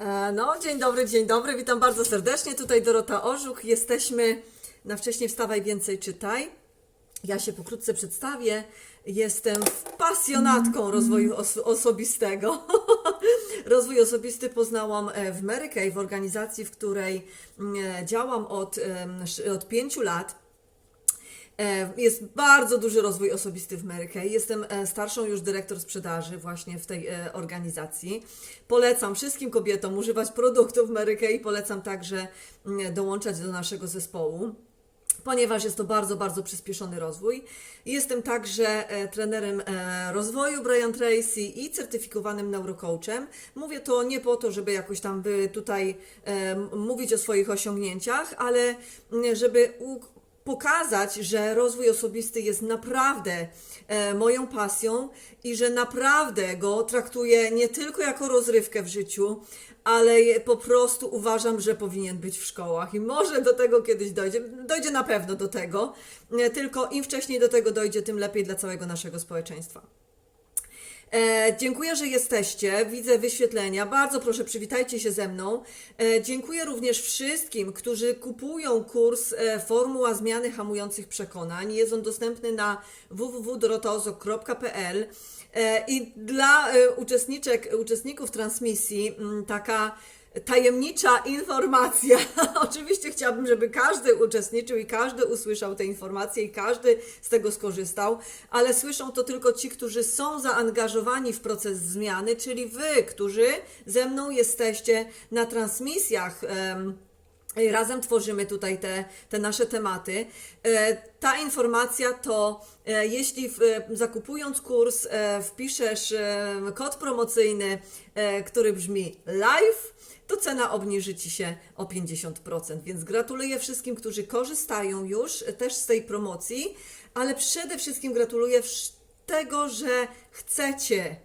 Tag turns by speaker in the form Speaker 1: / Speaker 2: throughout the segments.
Speaker 1: E, No, dzień dobry, dzień dobry, witam bardzo serdecznie. Tutaj Dorota Ożuch. Jesteśmy na Wcześniej Wstawaj, Więcej Czytaj. Ja się pokrótce przedstawię. Jestem pasjonatką rozwoju os- osobistego. Rozwój osobisty poznałam e, w Mary Kay, w organizacji, w której mm, działam od, od pięciu lat. E, Jest bardzo duży rozwój osobisty w Mary Kay. Jestem e, starszą już dyrektor sprzedaży właśnie w tej e, organizacji. Polecam wszystkim kobietom używać produktów Mary Kay. Polecam także mm, dołączać do naszego zespołu ponieważ jest to bardzo, bardzo przyspieszony rozwój. Jestem także trenerem rozwoju Brian Tracy i certyfikowanym neurocoachem. Mówię to nie po to, żeby jakoś tam by tutaj mówić o swoich osiągnięciach, ale m, żeby pokazać, że rozwój osobisty jest naprawdę e, moją pasją i że naprawdę go traktuję nie tylko jako rozrywkę w życiu, ale po prostu uważam, że powinien być w szkołach i może do tego kiedyś dojdzie. Dojdzie na pewno do tego, e, tylko im wcześniej do tego dojdzie, tym lepiej dla całego naszego społeczeństwa. E, dziękuję, że jesteście. Widzę wyświetlenia. Bardzo proszę, przywitajcie się ze mną. E, dziękuję również wszystkim, którzy kupują kurs e, Formuła Zmiany Hamujących Przekonań. Jest on dostępny na www.dorotaozok.pl e, i dla e, uczestniczek, uczestników transmisji m, taka tajemnicza informacja. Oczywiście chciałabym, żeby każdy uczestniczył i każdy usłyszał te informacje i każdy z tego skorzystał, ale słyszą to tylko ci, którzy są zaangażowani w proces zmiany, czyli wy, którzy ze mną jesteście na transmisjach. i Razem tworzymy tutaj te, te nasze tematy. E, Ta informacja to, e, jeśli w, zakupując kurs wpiszesz kod promocyjny, który brzmi live, to cena obniży Ci się o 50%. Więc gratuluję wszystkim, którzy korzystają już też z tej promocji, ale przede wszystkim gratuluję tego, że chcecie.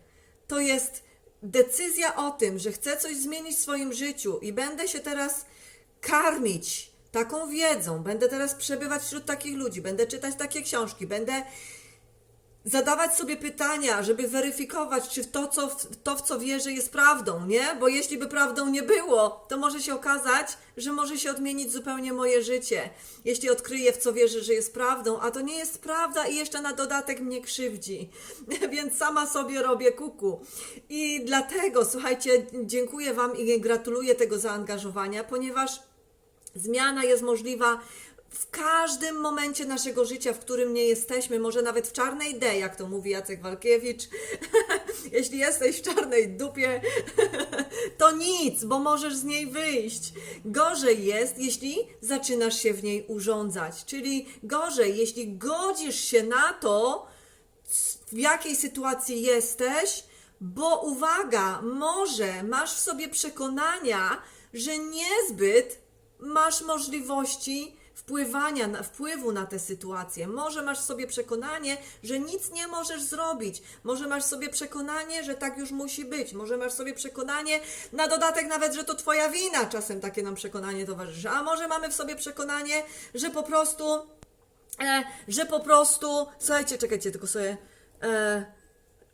Speaker 1: To jest decyzja o tym, że chcę coś zmienić w swoim życiu i będę się teraz karmić taką wiedzą, będę teraz przebywać wśród takich ludzi, będę czytać takie książki, będę zadawać sobie pytania, żeby weryfikować, czy to, co to, w co wierzę, jest prawdą, nie? Bo jeśli by prawdą nie było, to może się okazać, że może się odmienić zupełnie moje życie. Jeśli odkryję, w co wierzę, że jest prawdą, a to nie jest prawda i jeszcze na dodatek mnie krzywdzi. Więc sama sobie robię kuku. I dlatego, słuchajcie, dziękuję Wam i gratuluję tego zaangażowania, ponieważ Zmiana jest możliwa w każdym momencie naszego życia, w którym nie jesteśmy, może nawet w czarnej D, jak to mówi Jacek Walkiewicz. Jeśli jesteś w czarnej dupie, to nic, bo możesz z niej wyjść. Gorzej jest, jeśli zaczynasz się w niej urządzać, czyli gorzej, jeśli godzisz się na to, w jakiej sytuacji jesteś, bo uwaga, może masz w sobie przekonania, że niezbyt masz możliwości wpływania, wpływu na tę sytuację. Może masz sobie przekonanie, że nic nie możesz zrobić. Może masz sobie przekonanie, że tak już musi być. Może masz sobie przekonanie, na dodatek nawet, że to twoja wina. Czasem takie nam przekonanie towarzyszy. A może mamy w sobie przekonanie, że po prostu e, że po prostu. Słuchajcie, czekajcie, tylko sobie. E,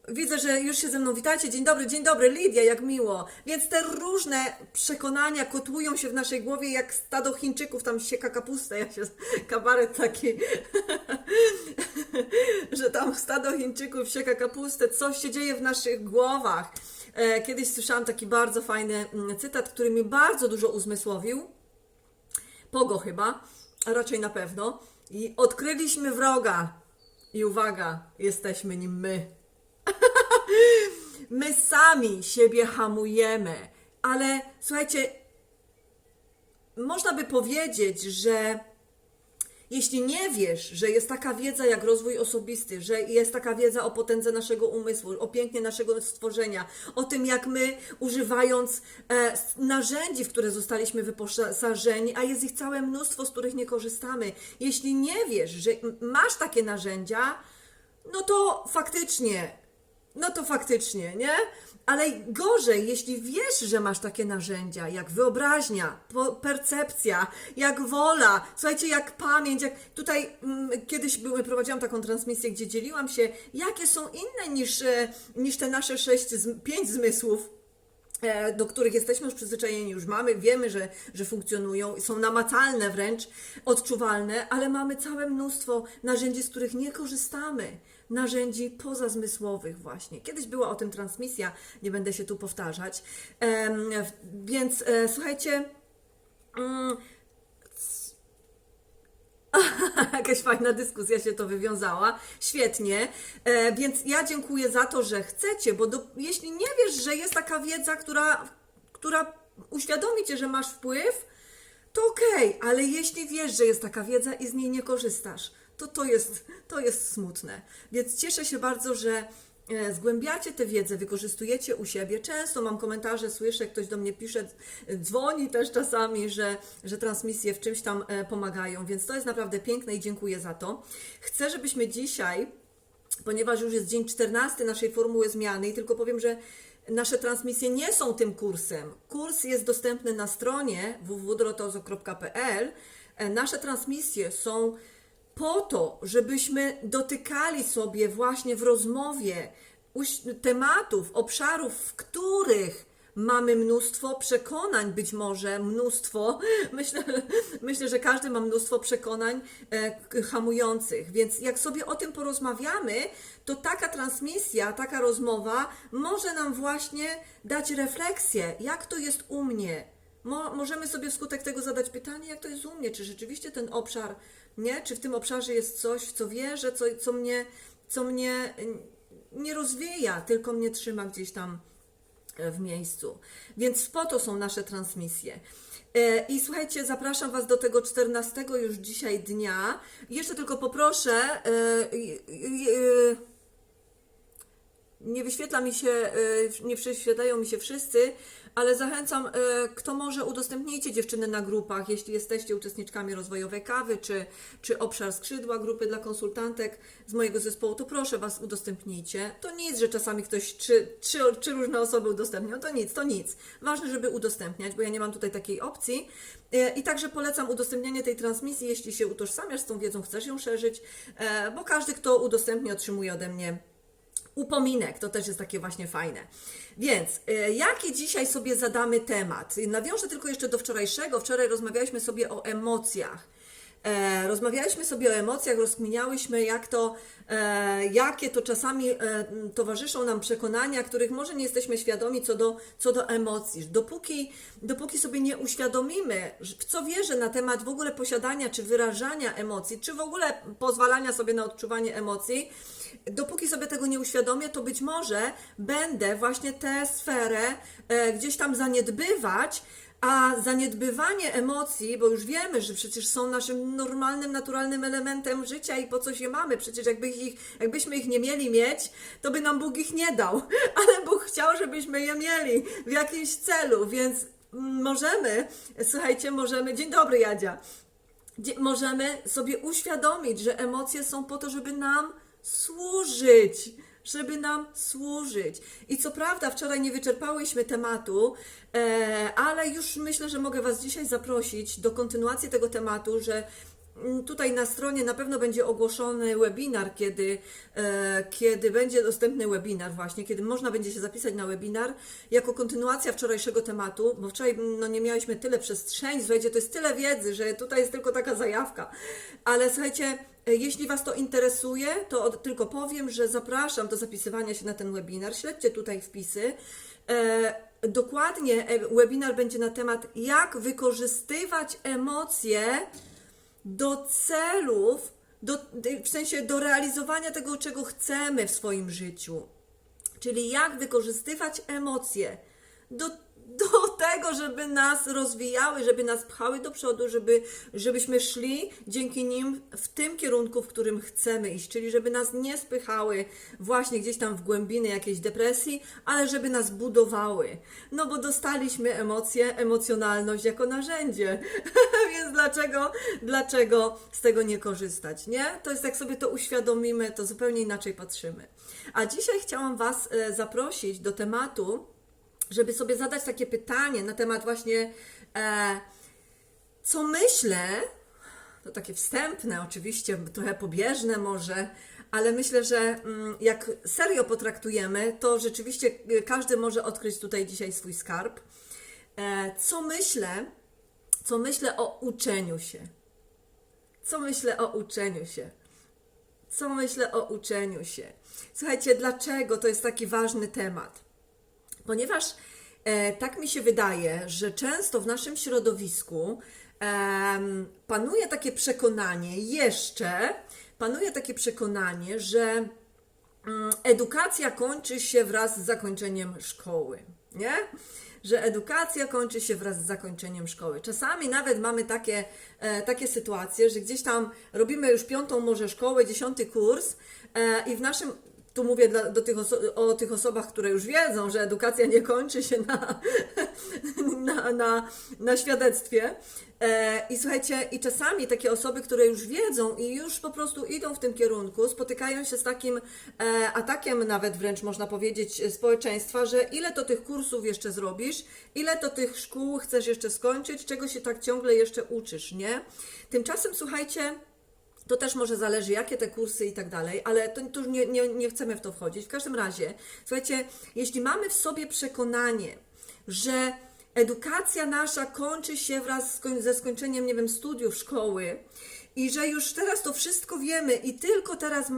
Speaker 1: widzę, że już się ze mną witacie. Dzień dobry, dzień dobry, Lidia, jak miło. Więc te różne przekonania kotłują się w naszej głowie, jak stado Chińczyków tam sieka kapustę. Ja się kabaret taki, że tam stado Chińczyków sieka kapustę. Coś się dzieje w naszych głowach. E, kiedyś słyszałam taki bardzo fajny mm, cytat, który mi bardzo dużo uzmysłowił. Pogo chyba, a raczej na pewno. I odkryliśmy wroga. I uwaga, jesteśmy nim my. My sami siebie hamujemy. Ale słuchajcie, można by powiedzieć, że jeśli nie wiesz, że jest taka wiedza jak rozwój osobisty, że jest taka wiedza o potędze naszego umysłu, o pięknie naszego stworzenia, o tym, jak my używając e, narzędzi, w które zostaliśmy wyposażeni, a jest ich całe mnóstwo, z których nie korzystamy, jeśli nie wiesz, że masz takie narzędzia, no to faktycznie, no to faktycznie, nie? Ale gorzej, jeśli wiesz, że masz takie narzędzia, jak wyobraźnia, percepcja, jak wola, słuchajcie, jak pamięć, jak tutaj mm, kiedyś były, prowadziłam taką transmisję, gdzie dzieliłam się, jakie są inne niż, e, niż te nasze sześć, pięć zmysłów, e, do których jesteśmy już przyzwyczajeni, już mamy, wiemy, że, że funkcjonują, są namacalne wręcz, odczuwalne, ale mamy całe mnóstwo narzędzi, z których nie korzystamy. Narzędzi pozazmysłowych, właśnie. Kiedyś była o tym transmisja, nie będę się tu powtarzać. Więc e, słuchajcie. Mm, Jakaś fajna dyskusja się to wywiązała. Świetnie. E, więc ja dziękuję za to, że chcecie, bo do, jeśli nie wiesz, że jest taka wiedza, która, która uświadomi cię, że masz wpływ, to okej, ale jeśli wiesz, że jest taka wiedza i z niej nie korzystasz, to to jest, to jest smutne. Więc cieszę się bardzo, że e, zgłębiacie tę wiedzę, wykorzystujecie u siebie. Często mam komentarze, słyszę, ktoś do mnie pisze, dzwoni też czasami, że, że transmisje w czymś tam e, pomagają, więc to jest naprawdę piękne i dziękuję za to. Chcę, żebyśmy dzisiaj ponieważ już jest dzień 14 naszej formuły zmiany i tylko powiem, że nasze transmisje nie są tym kursem. Kurs jest dostępny na stronie www.dorotozo.pl. E, Nasze transmisje są po to, żebyśmy dotykali sobie właśnie w rozmowie tematów, obszarów, w których mamy mnóstwo przekonań, być może mnóstwo, myślę, myślę, że każdy ma mnóstwo przekonań e, hamujących, więc jak sobie o tym porozmawiamy, to taka transmisja, taka rozmowa może nam właśnie dać refleksję, jak to jest u mnie. Mo, możemy sobie wskutek tego zadać pytanie, jak to jest u mnie, czy rzeczywiście ten obszar, nie? Czy w tym obszarze jest coś, co wierzę, co, co mnie, co mnie nie rozwija, tylko mnie trzyma gdzieś tam e, w miejscu. Więc po to są nasze transmisje. E, I słuchajcie, zapraszam Was do tego 14 już dzisiaj dnia. Jeszcze tylko poproszę. e, nie wyświetla mi się, nie prześwietlają mi się wszyscy, ale zachęcam, e, kto może udostępnijcie dziewczyny na grupach, jeśli jesteście uczestniczkami rozwojowej kawy, czy, czy obszar skrzydła grupy dla konsultantek z mojego zespołu, to proszę Was udostępnijcie. To nic, że czasami ktoś, trzy, trzy, trzy różne osoby udostępnią, to nic, to nic. Ważne, żeby udostępniać, bo ja nie mam tutaj takiej opcji. E, I także polecam udostępnianie tej transmisji, jeśli się utożsamiasz z tą wiedzą, chcesz ją szerzyć, e, bo każdy, kto udostępni, otrzymuje ode mnie upominek, to też jest takie właśnie fajne. Więc e, jaki dzisiaj sobie zadamy temat? Nawiążę tylko jeszcze do wczorajszego. Wczoraj rozmawialiśmy sobie o emocjach. E, rozmawialiśmy sobie o emocjach, rozkminiałyśmy, jak to, e, jakie to czasami e, towarzyszą nam przekonania, których może nie jesteśmy świadomi co do, co do emocji. Dopóki, dopóki sobie nie uświadomimy, w co wierzę na temat w ogóle posiadania czy wyrażania emocji, czy w ogóle pozwalania sobie na odczuwanie emocji, dopóki sobie tego nie uświadomię, to być może będę właśnie tę sferę gdzieś tam zaniedbywać, a zaniedbywanie emocji, bo już wiemy, że przecież są naszym normalnym, naturalnym elementem życia i po coś je mamy. Przecież jakby ich, jakbyśmy ich nie mieli mieć, to by nam Bóg ich nie dał. Ale Bóg chciał, żebyśmy je mieli w jakimś celu, więc możemy, słuchajcie, możemy. Dzień dobry, Jadzia możemy sobie uświadomić, że emocje są po to, żeby nam służyć. Żeby nam służyć. I co prawda, wczoraj nie wyczerpałyśmy tematu, e, ale już myślę, że mogę Was dzisiaj zaprosić do kontynuacji tego tematu, że mm, Tutaj na stronie na pewno będzie ogłoszony webinar, kiedy, e, kiedy będzie dostępny webinar właśnie, kiedy można będzie się zapisać na webinar jako kontynuacja wczorajszego tematu, bo wczoraj mm, no, nie miałyśmy tyle przestrzeni, słuchajcie, to jest tyle wiedzy, że tutaj jest tylko taka zajawka. Ale słuchajcie, jeśli Was to interesuje, to od, tylko powiem, że zapraszam do zapisywania się na ten webinar. Śledźcie tutaj wpisy. E, dokładnie e, webinar będzie na temat, jak wykorzystywać emocje do celów, do, w sensie do realizowania tego, czego chcemy w swoim życiu. Czyli jak wykorzystywać emocje do, do tego, żeby nas rozwijały, żeby nas pchały do przodu, żeby, żebyśmy szli dzięki nim w tym kierunku, w którym chcemy iść. Czyli żeby nas nie spychały właśnie gdzieś tam w głębiny jakiejś depresji, ale żeby nas budowały. No bo dostaliśmy emocje, emocjonalność jako narzędzie. Więc dlaczego, dlaczego z tego nie korzystać, nie? To jest jak sobie to uświadomimy, to zupełnie inaczej patrzymy. A dzisiaj chciałam Was e, zaprosić do tematu, żeby sobie zadać takie pytanie na temat właśnie, e, co myślę, to takie wstępne, oczywiście trochę pobieżne może, ale myślę, że mm, jak serio potraktujemy, to rzeczywiście y, każdy może odkryć tutaj dzisiaj swój skarb. E, Co myślę, co myślę o uczeniu się? Co myślę o uczeniu się? Co myślę o uczeniu się? Słuchajcie, dlaczego to jest taki ważny temat? Ponieważ e, tak mi się wydaje, że często w naszym środowisku em, panuje takie przekonanie, jeszcze panuje takie przekonanie, że mm, edukacja kończy się wraz z zakończeniem szkoły, nie? Że edukacja kończy się wraz z zakończeniem szkoły. Czasami nawet mamy takie, e, takie sytuacje, że gdzieś tam robimy już piątą może szkołę, dziesiąty kurs e, i w naszym tu mówię dla, do tych o tych osobach, które już wiedzą, że edukacja nie kończy się na, na, na, na świadectwie. E, I słuchajcie, i czasami takie osoby, które już wiedzą i już po prostu idą w tym kierunku, spotykają się z takim e, atakiem, nawet wręcz można powiedzieć, społeczeństwa, że ile to tych kursów jeszcze zrobisz, ile to tych szkół chcesz jeszcze skończyć, czego się tak ciągle jeszcze uczysz, nie? Tymczasem, słuchajcie, to też może zależy, jakie te kursy i tak dalej, ale to, to nie, nie, nie chcemy w to wchodzić. W każdym razie, słuchajcie, jeśli mamy w sobie przekonanie, że edukacja nasza kończy się wraz ze skończeniem, nie wiem, studiów szkoły i że już teraz to wszystko wiemy i tylko teraz,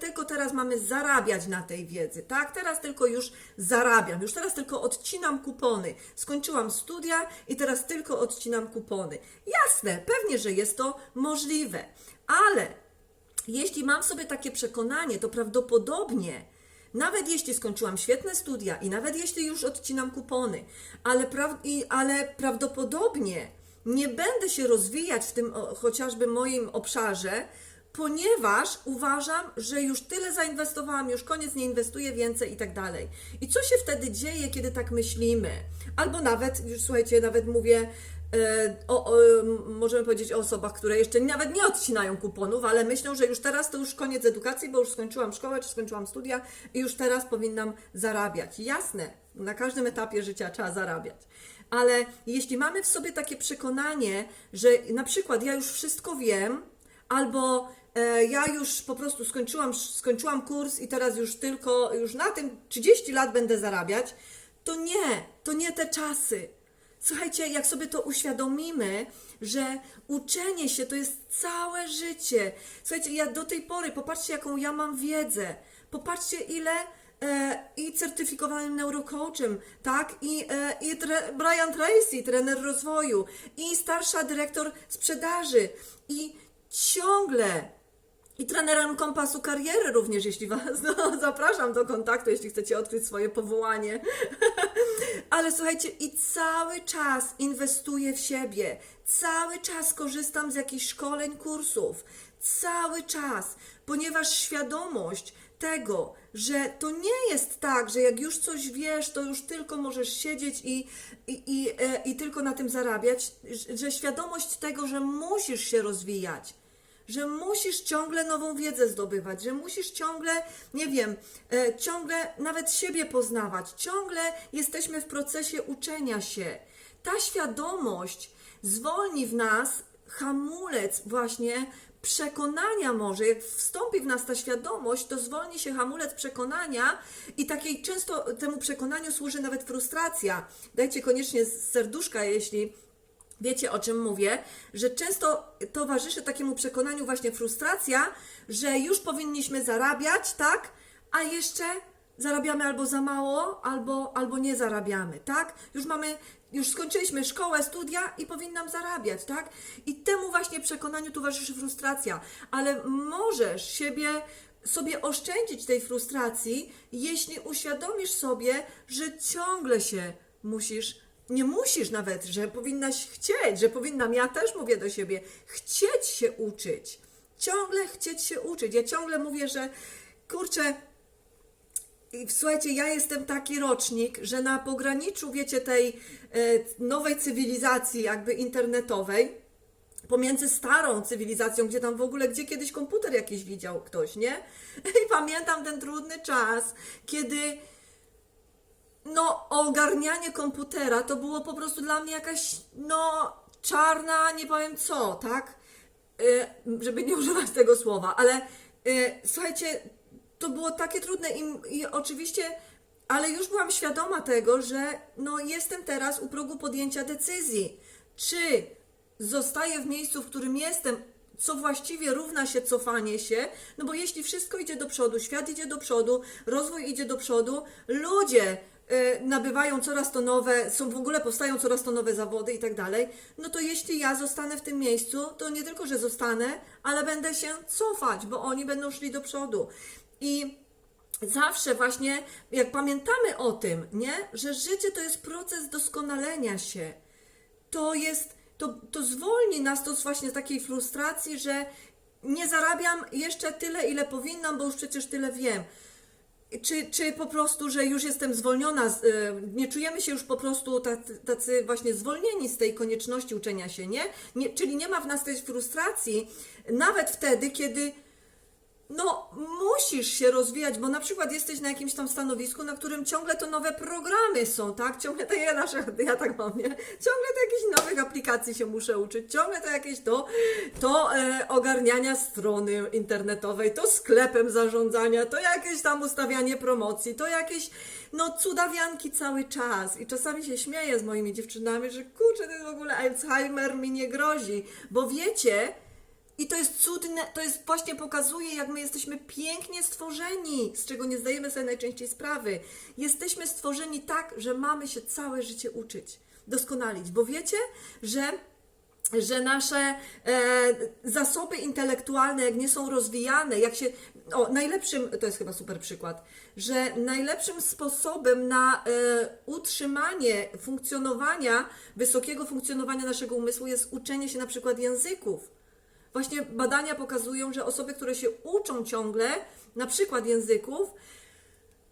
Speaker 1: tylko teraz mamy zarabiać na tej wiedzy, tak? Teraz tylko już zarabiam, już teraz tylko odcinam kupony. Skończyłam studia i teraz tylko odcinam kupony. Jasne, pewnie, że jest to możliwe, ale jeśli mam sobie takie przekonanie, to prawdopodobnie, nawet jeśli skończyłam świetne studia i nawet jeśli już odcinam kupony, ale, pra- ale prawdopodobnie nie będę się rozwijać w tym o, chociażby moim obszarze, ponieważ uważam, że już tyle zainwestowałam, już koniec, nie inwestuję więcej i tak dalej. I co się wtedy dzieje, kiedy tak myślimy? Albo nawet, już słuchajcie, nawet mówię, o, o, m, możemy powiedzieć o osobach, które jeszcze nawet nie odcinają kuponów, ale myślą, że już teraz to już koniec edukacji, bo już skończyłam szkołę, czy skończyłam studia i już teraz powinnam zarabiać. Jasne, na każdym etapie życia trzeba zarabiać. Ale jeśli mamy w sobie takie przekonanie, że na przykład ja już wszystko wiem, albo e, ja już po prostu skończyłam, skończyłam kurs i teraz już tylko, już na tym 30 lat będę zarabiać, to nie, to nie te czasy. Słuchajcie, jak sobie to uświadomimy, że uczenie się to jest całe życie. Słuchajcie, ja do tej pory, popatrzcie, jaką ja mam wiedzę. Popatrzcie, ile e, i certyfikowanym neurocoachem, tak? I, e, i tre, Brian Tracy, trener rozwoju, i starsza dyrektor sprzedaży. I ciągle i trenerem kompasu kariery również, jeśli Was no, zapraszam do kontaktu, jeśli chcecie odkryć swoje powołanie. Ale słuchajcie, i cały czas inwestuję w siebie, cały czas korzystam z jakichś szkoleń, kursów, cały czas, ponieważ świadomość tego, że to nie jest tak, że jak już coś wiesz, to już tylko możesz siedzieć i, i, i, e, i tylko na tym zarabiać, że- że świadomość tego, że musisz się rozwijać, że musisz ciągle nową wiedzę zdobywać, że musisz ciągle, nie wiem, e, ciągle nawet siebie poznawać, ciągle jesteśmy w procesie uczenia się. Ta świadomość zwolni w nas hamulec właśnie przekonania może, jak wstąpi w nas ta świadomość, to zwolni się hamulec przekonania i takiej często temu przekonaniu służy nawet frustracja. Dajcie koniecznie serduszka, jeśli Wiecie o czym mówię, że często towarzyszy takiemu przekonaniu właśnie frustracja, że już powinniśmy zarabiać, tak? A jeszcze zarabiamy albo za mało, albo, albo nie zarabiamy, tak? Już mamy, już skończyliśmy szkołę, studia i powinnam zarabiać, tak? I temu właśnie przekonaniu towarzyszy frustracja, ale możesz siebie sobie oszczędzić tej frustracji, jeśli uświadomisz sobie, że ciągle się musisz nie musisz nawet, że powinnaś chcieć, że powinnam, ja też mówię do siebie, chcieć się uczyć. Ciągle chcieć się uczyć. Ja ciągle mówię, że kurczę, słuchajcie, ja jestem taki rocznik, że na pograniczu, wiecie, tej e, nowej cywilizacji, jakby internetowej, pomiędzy starą cywilizacją, gdzie tam w ogóle, gdzie kiedyś komputer jakiś widział ktoś, nie? I pamiętam ten trudny czas, kiedy no, ogarnianie komputera to było po prostu dla mnie jakaś, no, czarna, nie powiem co, tak? Y, żeby nie używać tego słowa, ale y, słuchajcie, to było takie trudne i, i oczywiście, ale już byłam świadoma tego, że no jestem teraz u progu podjęcia decyzji, czy zostaję w miejscu, w którym jestem, co właściwie równa się cofanie się, no bo jeśli wszystko idzie do przodu, świat idzie do przodu, rozwój idzie do przodu, ludzie nabywają coraz to nowe, są w ogóle powstają coraz to nowe zawody i tak dalej, no to jeśli ja zostanę w tym miejscu, to nie tylko, że zostanę, ale będę się cofać, bo oni będą szli do przodu. I zawsze właśnie, jak pamiętamy o tym, nie, że życie to jest proces doskonalenia się, to jest, to, to zwolni nas to z właśnie takiej frustracji, że nie zarabiam jeszcze tyle, ile powinnam, bo już przecież tyle wiem. Czy, czy po prostu, że już jestem zwolniona, y, nie czujemy się już po prostu tacy, tacy właśnie zwolnieni z tej konieczności uczenia się, nie? nie? Czyli nie ma w nas tej frustracji, nawet wtedy, kiedy no, musisz się rozwijać, bo na przykład jesteś na jakimś tam stanowisku, na którym ciągle to nowe programy są, tak? Ciągle to ja, nasze, ja tak mam, nie? Ciągle to jakichś nowych aplikacji się muszę uczyć, ciągle to jakieś to, to e, ogarniania strony internetowej, to sklepem zarządzania, to jakieś tam ustawianie promocji, to jakieś, no, cudawianki cały czas. I czasami się śmieję z moimi dziewczynami, że kurczę, ten w ogóle Alzheimer mi nie grozi, bo wiecie, i to jest cudne, to jest właśnie pokazuje, jak my jesteśmy pięknie stworzeni, z czego nie zdajemy sobie najczęściej sprawy. Jesteśmy stworzeni tak, że mamy się całe życie uczyć, doskonalić, bo wiecie, że że nasze e, zasoby intelektualne, jak nie są rozwijane, jak się. O, najlepszym, to jest chyba super przykład, że najlepszym sposobem na e, utrzymanie funkcjonowania, wysokiego funkcjonowania naszego umysłu jest uczenie się na przykład języków. Właśnie badania pokazują, że osoby, które się uczą ciągle, na przykład języków,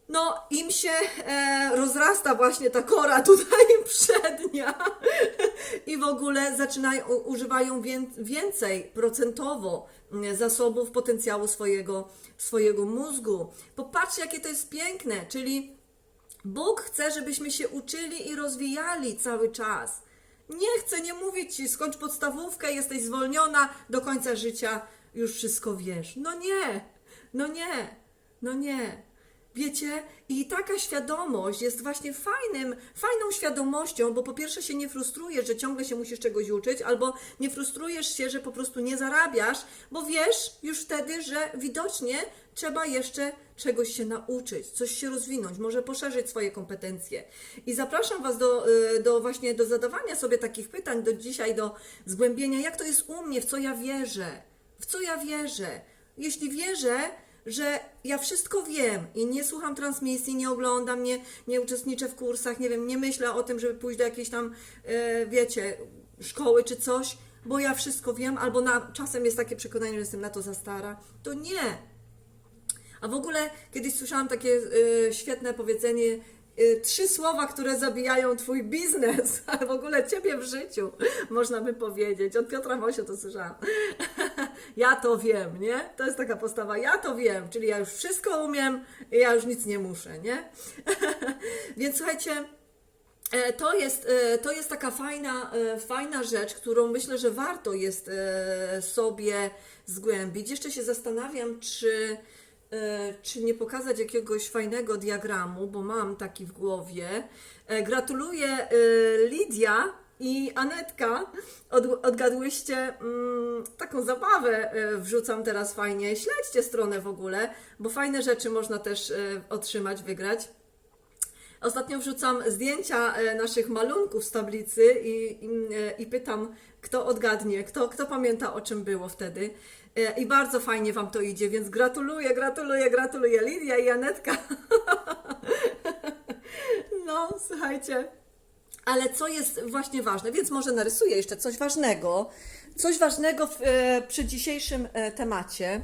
Speaker 1: no im się e, rozrasta właśnie ta kora tutaj przednia i w ogóle zaczynają, używają wię, więcej procentowo mm, zasobów potencjału swojego, swojego mózgu. Popatrzcie, jakie to jest piękne, czyli Bóg chce, żebyśmy się uczyli i rozwijali cały czas. Nie chcę nie mówić ci, skończ podstawówkę, jesteś zwolniona, do końca życia już wszystko wiesz. No nie, no nie, no nie. Wiecie, i taka świadomość jest właśnie fajnym, fajną świadomością, bo po pierwsze się nie frustrujesz, że ciągle się musisz czegoś uczyć, albo nie frustrujesz się, że po prostu nie zarabiasz, bo wiesz już wtedy, że widocznie trzeba jeszcze czegoś się nauczyć, coś się rozwinąć, może poszerzyć swoje kompetencje. I zapraszam Was do, y, do właśnie do zadawania sobie takich pytań, do dzisiaj, do zgłębienia, jak to jest u mnie, w co ja wierzę, w co ja wierzę. Jeśli wierzę, że ja wszystko wiem i nie słucham transmisji, nie oglądam, nie, nie uczestniczę w kursach, nie wiem, nie myślę o tym, żeby pójść do jakiejś tam, e, wiecie, szkoły czy coś, bo ja wszystko wiem, albo na, czasem jest takie przekonanie, że jestem na to za stara, to nie. A w ogóle kiedyś słyszałam takie e, świetne powiedzenie, trzy słowa, które zabijają twój biznes, a w ogóle ciebie w życiu, można by powiedzieć. Od Piotra Mosia to słyszałam. ja to wiem, nie? To jest taka postawa, ja to wiem, czyli ja już wszystko umiem, i ja już nic nie muszę, nie? Więc słuchajcie, E, To jest, e, to jest taka fajna, e, fajna rzecz, którą myślę, że warto jest sobie zgłębić. Jeszcze się zastanawiam, czy, czy nie pokazać jakiegoś fajnego diagramu, bo mam taki w głowie. E, Gratuluję e, Lidia i Anetka. Od, odgadłyście mm, taką zabawę, e, wrzucam teraz fajnie. Śledźcie stronę w ogóle, bo fajne rzeczy można też e, otrzymać, wygrać. Ostatnio wrzucam zdjęcia e, naszych malunków z tablicy i, i, e, i pytam, kto odgadnie, kto, kto pamięta o czym było wtedy. E, I bardzo fajnie Wam to idzie, więc gratuluję, gratuluję, gratuluję Lidia i Janetka. No, słuchajcie. Ale co jest właśnie ważne, więc może narysuję jeszcze coś ważnego. Coś ważnego w, e, przy dzisiejszym e, temacie.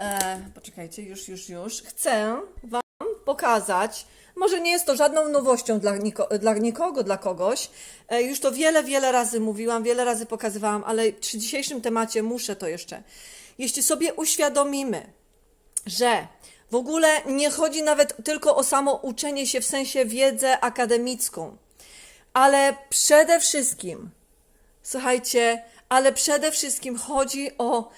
Speaker 1: E, poczekajcie, już, już, już. Chcę Wam pokazać, może nie jest to żadną nowością dla, niko, dla nikogo, dla kogoś. E, już to wiele, wiele razy mówiłam, wiele razy pokazywałam, ale przy dzisiejszym temacie muszę to jeszcze. Jeśli sobie uświadomimy, że w ogóle nie chodzi nawet tylko o samo uczenie się w sensie wiedzę akademicką, ale przede wszystkim, słuchajcie, ale przede wszystkim chodzi o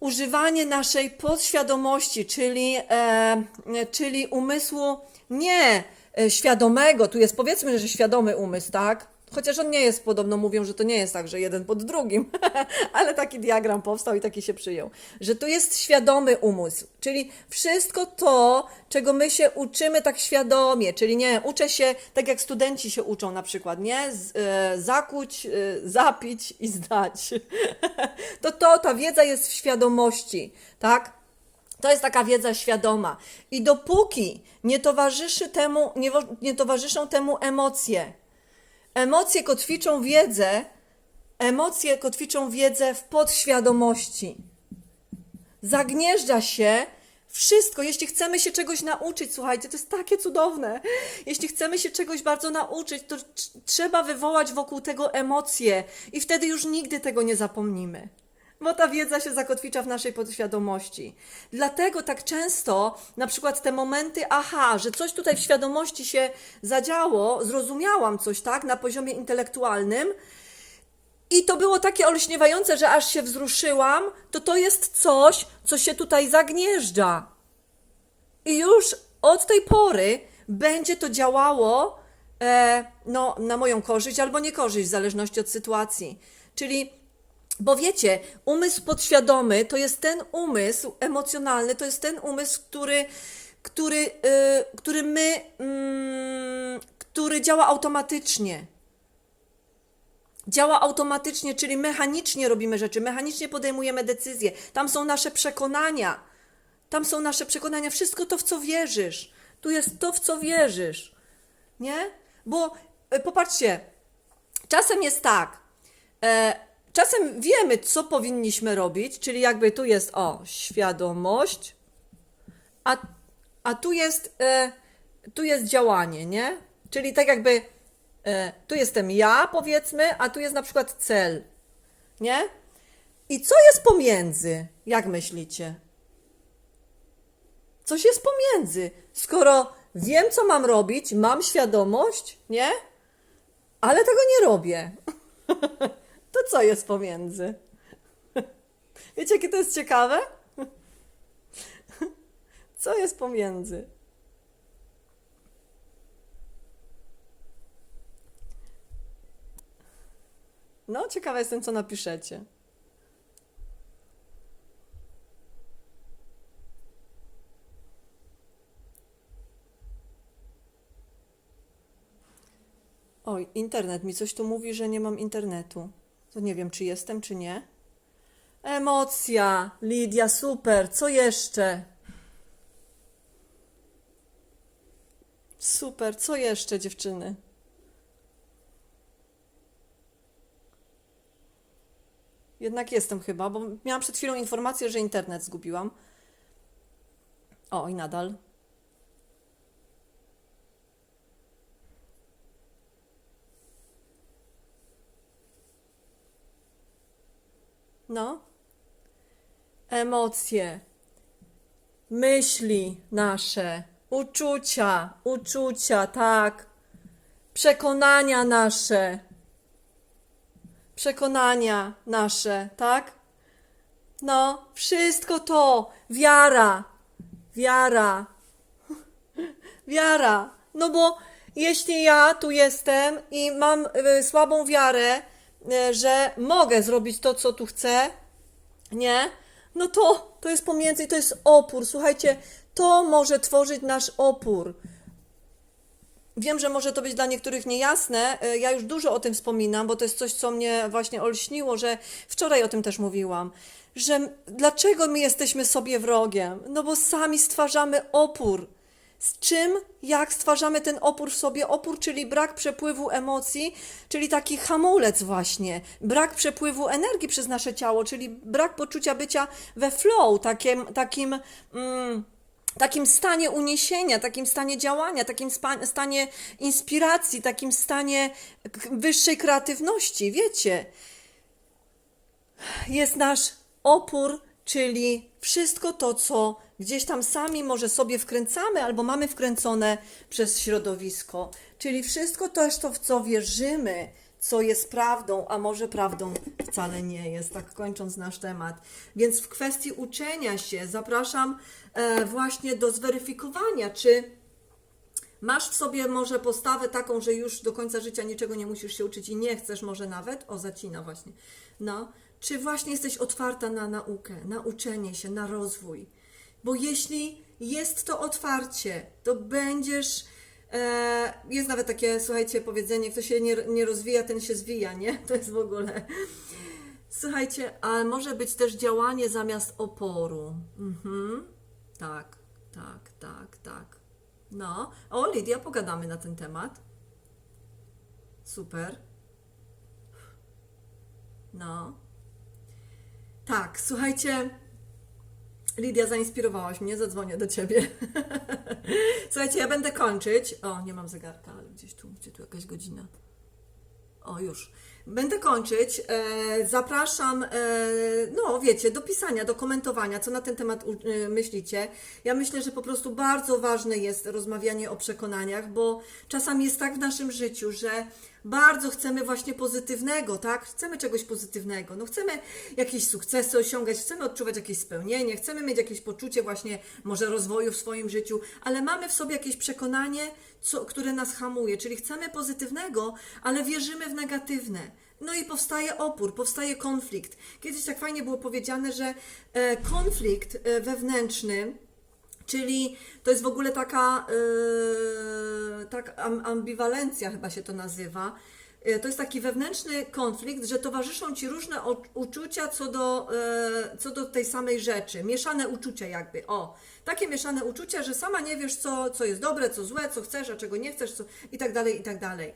Speaker 1: używanie naszej podświadomości, czyli, e, czyli umysłu nie e, świadomego, tu jest powiedzmy, że świadomy umysł, tak? Chociaż on nie jest, podobno mówią, że to nie jest tak, że jeden pod drugim, ale taki diagram powstał i taki się przyjął, że tu jest świadomy umysł, czyli wszystko to, czego my się uczymy tak świadomie, czyli nie, uczę się tak jak studenci się uczą na przykład, nie? Z, e, zakuć, e, zapić i zdać. to to, ta wiedza jest w świadomości, tak? To jest taka wiedza świadoma. I dopóki nie towarzyszy temu, nie, nie towarzyszą temu emocje, emocje kotwiczą wiedzę, emocje kotwiczą wiedzę w podświadomości. Zagnieżdża się wszystko. Jeśli chcemy się czegoś nauczyć, słuchajcie, to jest takie cudowne. Jeśli chcemy się czegoś bardzo nauczyć, to tr- trzeba wywołać wokół tego emocje i wtedy już nigdy tego nie zapomnimy. Bo ta wiedza się zakotwicza w naszej podświadomości. Dlatego tak często, na przykład te momenty, aha, że coś tutaj w świadomości się zadziało, zrozumiałam coś, tak, na poziomie intelektualnym, i to było takie olśniewające, że aż się wzruszyłam, to to jest coś, co się tutaj zagnieżdża. I już od tej pory będzie to działało e, no, na moją korzyść albo niekorzyść, w zależności od sytuacji. Czyli, bo wiecie, umysł podświadomy to jest ten umysł emocjonalny, to jest ten umysł, który, który, e, który my, mm, który działa automatycznie działa automatycznie, czyli mechanicznie robimy rzeczy, mechanicznie podejmujemy decyzje. Tam są nasze przekonania. Tam są nasze przekonania, wszystko to, w co wierzysz. Tu jest to, w co wierzysz. Nie? Bo e, popatrzcie, czasem jest tak. E, czasem wiemy, co powinniśmy robić, czyli jakby tu jest o świadomość, a, a tu jest e, tu jest działanie, nie? Czyli tak jakby e, tu jestem ja, powiedzmy, a tu jest na przykład cel, nie? I co jest pomiędzy? Jak myślicie? Coś jest pomiędzy. Skoro wiem, co mam robić, mam świadomość, nie? Ale tego nie robię. To co jest pomiędzy? Wiecie, jakie to jest ciekawe? Co jest pomiędzy? No, ciekawa jestem, co napiszecie. Oj, internet mi coś tu mówi, że nie mam internetu. To nie wiem, czy jestem, czy nie. Emocja, Lidia, super. Co jeszcze? Super, co jeszcze, dziewczyny? Jednak jestem chyba, bo miałam przed chwilą informację, że internet zgubiłam. O, i nadal. No. Emocje, myśli nasze, uczucia, uczucia, tak. Przekonania nasze. Przekonania nasze, tak? No, wszystko to, wiara, wiara, wiara. No bo jeśli ja tu jestem i mam y, słabą wiarę, że mogę zrobić to, co tu chcę, nie? No to to jest pomiędzy, to jest opór. Słuchajcie, to może tworzyć nasz opór. Wiem, że może to być dla niektórych niejasne. E, Ja już dużo o tym wspominam, bo to jest coś, co mnie właśnie olśniło, że wczoraj o tym też mówiłam. Że dlaczego my jesteśmy sobie wrogiem? No bo sami stwarzamy opór. Z czym, jak stwarzamy ten opór w sobie? Opór, czyli brak przepływu emocji, czyli taki hamulec właśnie, brak przepływu energii przez nasze ciało, czyli brak poczucia bycia we flow, takim, takim mm, takim stanie uniesienia, takim stanie działania, takim stanie inspiracji, takim stanie wyższej kreatywności, wiecie. Jest nasz opór, czyli wszystko to, co gdzieś tam sami może sobie wkręcamy albo mamy wkręcone przez środowisko, czyli wszystko też to, w co wierzymy, co jest prawdą, a może prawdą wcale nie jest, tak kończąc nasz temat. Więc w kwestii uczenia się zapraszam e, właśnie do zweryfikowania, czy Masz w sobie może postawę taką, że już do końca życia niczego nie musisz się uczyć i nie chcesz może nawet, o zacina właśnie, no, czy właśnie jesteś otwarta na naukę, na uczenie się, na rozwój? Bo jeśli jest to otwarcie, to będziesz, e, jest nawet takie, słuchajcie, powiedzenie, kto się nie, nie rozwija, ten się zwija, nie? To jest w ogóle... Słuchajcie, ale może być też działanie zamiast oporu. Mhm. Tak, tak, tak, tak. No, o Lidia, pogadamy na ten temat. Super. No. Tak, słuchajcie. Lidia, zainspirowałaś mnie, zadzwonię do ciebie. słuchajcie, ja będę kończyć. O, nie mam zegarka, ale gdzieś tu, gdzie tu jakaś godzina. O, już. Będę kończyć. E, zapraszam, e, no wiecie, do pisania, do komentowania, co na ten temat e, myślicie. Ja myślę, że po prostu bardzo ważne jest rozmawianie o przekonaniach, bo czasami jest tak w naszym życiu, że bardzo chcemy właśnie pozytywnego, tak? Chcemy czegoś pozytywnego. No chcemy jakieś sukcesy osiągać, chcemy odczuwać jakieś spełnienie, chcemy mieć jakieś poczucie właśnie może rozwoju w swoim życiu, ale mamy w sobie jakieś przekonanie, co, które nas hamuje, czyli chcemy pozytywnego, ale wierzymy w negatywne. No i powstaje opór, powstaje konflikt. Kiedyś tak fajnie było powiedziane, że e, konflikt e, wewnętrzny, Czyli to jest w ogóle taka, yy, tak am, ambiwalencja chyba się to nazywa. Yy, To jest taki wewnętrzny konflikt, że towarzyszą ci różne uczucia co do, yy, co do tej samej rzeczy. Mieszane uczucia jakby. O, takie mieszane uczucia, że sama nie wiesz, co, co jest dobre, co złe, co chcesz, a czego nie chcesz, co, i tak dalej, i tak dalej.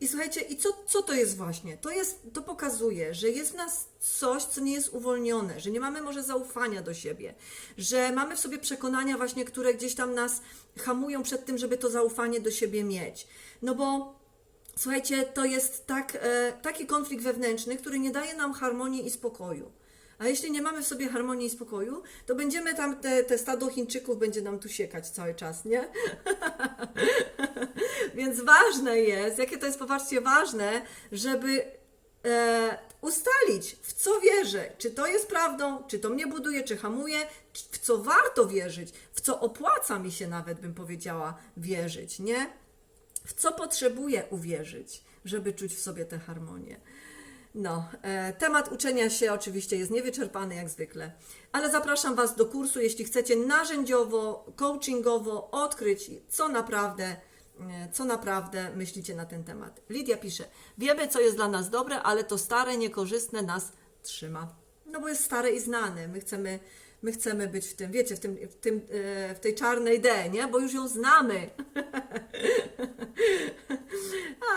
Speaker 1: I słuchajcie, i co, co to jest właśnie? To, jest, to pokazuje, że jest w nas coś, co nie jest uwolnione, że nie mamy może zaufania do siebie, że mamy w sobie przekonania właśnie, które gdzieś tam nas hamują przed tym, żeby to zaufanie do siebie mieć. No bo słuchajcie, to jest tak, e, taki konflikt wewnętrzny, który nie daje nam harmonii i spokoju. A jeśli nie mamy w sobie harmonii i spokoju, to będziemy tam, te, te stado Chińczyków będzie nam tu siekać cały czas, nie? Więc ważne jest, jakie to jest, popatrzcie, ważne, żeby e, ustalić, w co wierzę, czy to jest prawdą, czy to mnie buduje, czy hamuje, w co warto wierzyć, w co opłaca mi się nawet, bym powiedziała, wierzyć, nie? W co potrzebuję uwierzyć, żeby czuć w sobie tę harmonię. No, e, temat uczenia się oczywiście jest niewyczerpany jak zwykle, ale zapraszam Was do kursu, jeśli chcecie narzędziowo, coachingowo odkryć, co naprawdę, e, co naprawdę myślicie na ten temat. Lidia pisze, wiemy, co jest dla nas dobre, ale to stare, niekorzystne nas trzyma. No bo jest stare i znane, my chcemy, my chcemy być w tym, wiecie, w, tym, w, tym, e, w tej czarnej D, nie? Bo już ją znamy.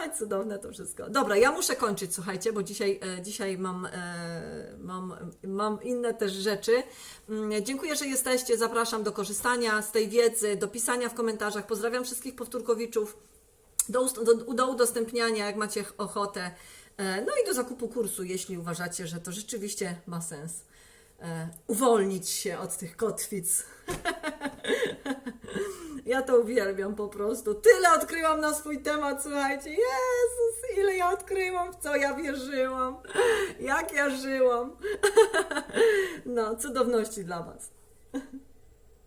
Speaker 1: A, cudowne to wszystko. Dobra, ja muszę kończyć, słuchajcie, bo dzisiaj, e, dzisiaj mam, e, mam, mam inne też rzeczy. Mm, Dziękuję, że jesteście. Zapraszam do korzystania z tej wiedzy, do pisania w komentarzach. Pozdrawiam wszystkich powtórkowiczów. Do, do, do udostępniania, jak macie ochotę. No i do zakupu kursu, jeśli uważacie, że to rzeczywiście ma sens. E, Uwolnić się od tych kotwic. Ja to uwielbiam po prostu. Tyle odkryłam na swój temat, słuchajcie. Jezus, ile ja odkryłam, w co ja wierzyłam, jak ja żyłam. No, cudowności dla Was.